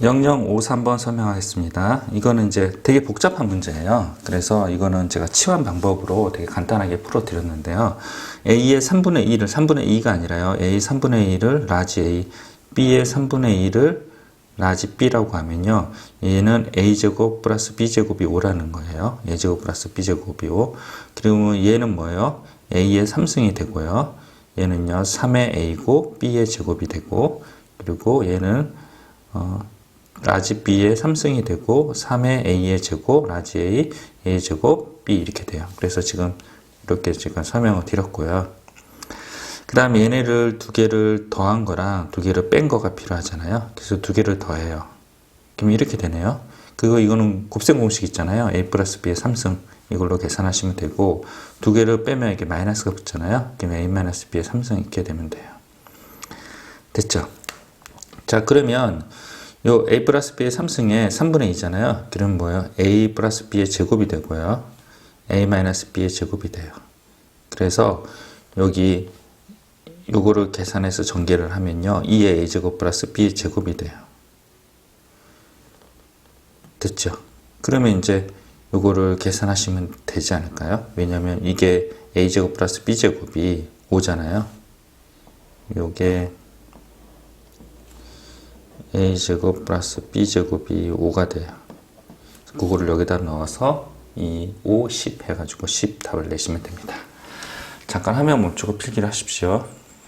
0053번 설명하겠습니다. 이거는 이제 되게 복잡한 문제예요. 그래서 이거는 제가 치환 방법으로 되게 간단하게 풀어드렸는데요. A의 3분의 2를 3분의 2가 아니라요. A 3분의 2를 라지 A, B의 3분의 2를 라지 B라고 하면요. 얘는 A제곱 플러스 B제곱이 5라는 거예요. A제곱 플러스 B제곱이 5. 그리고 얘는 뭐예요? A의 3승이 되고요. 얘는요. 3의 A고 B의 제곱이 되고 그리고 얘는 어, 라지 b의 3승이 되고 3의 a의 제곱, 라지 a, a 제곱, b 이렇게 돼요. 그래서 지금 이렇게 지금 설명을 드렸고요. 그 다음에 얘네를 두 개를 더한 거랑 두 개를 뺀 거가 필요하잖아요. 그래서 두 개를 더해요. 그럼 이렇게 되네요. 그거 이거는 곱셈 공식 있잖아요. a 플러스 b의 3승 이걸로 계산하시면 되고 두 개를 빼면 이게 마이너스가 붙잖아요. 그럼 a 마이너스 b의 3승 이렇게 되면 돼요. 됐죠? 자 그러면 요 a 플러스 b의 3승에 3분의 2잖아요. 그럼 뭐예요? a 플러스 b의 제곱이 되고요. a 마이너스 b의 제곱이 돼요. 그래서 여기 요거를 계산해서 전개를 하면요. 2의 a 제곱 플러스 b의 제곱이 돼요. 됐죠? 그러면 이제 요거를 계산하시면 되지 않을까요? 왜냐면 이게 a 제곱 플러스 b 제곱이 5잖아요. 요게 a제곱 플러스 b제곱이 5가 돼요. 그거를 여기다 넣어서 이 5, 10 해가지고 10 답을 내시면 됩니다. 잠깐 화면 멈추고 필기를 하십시오.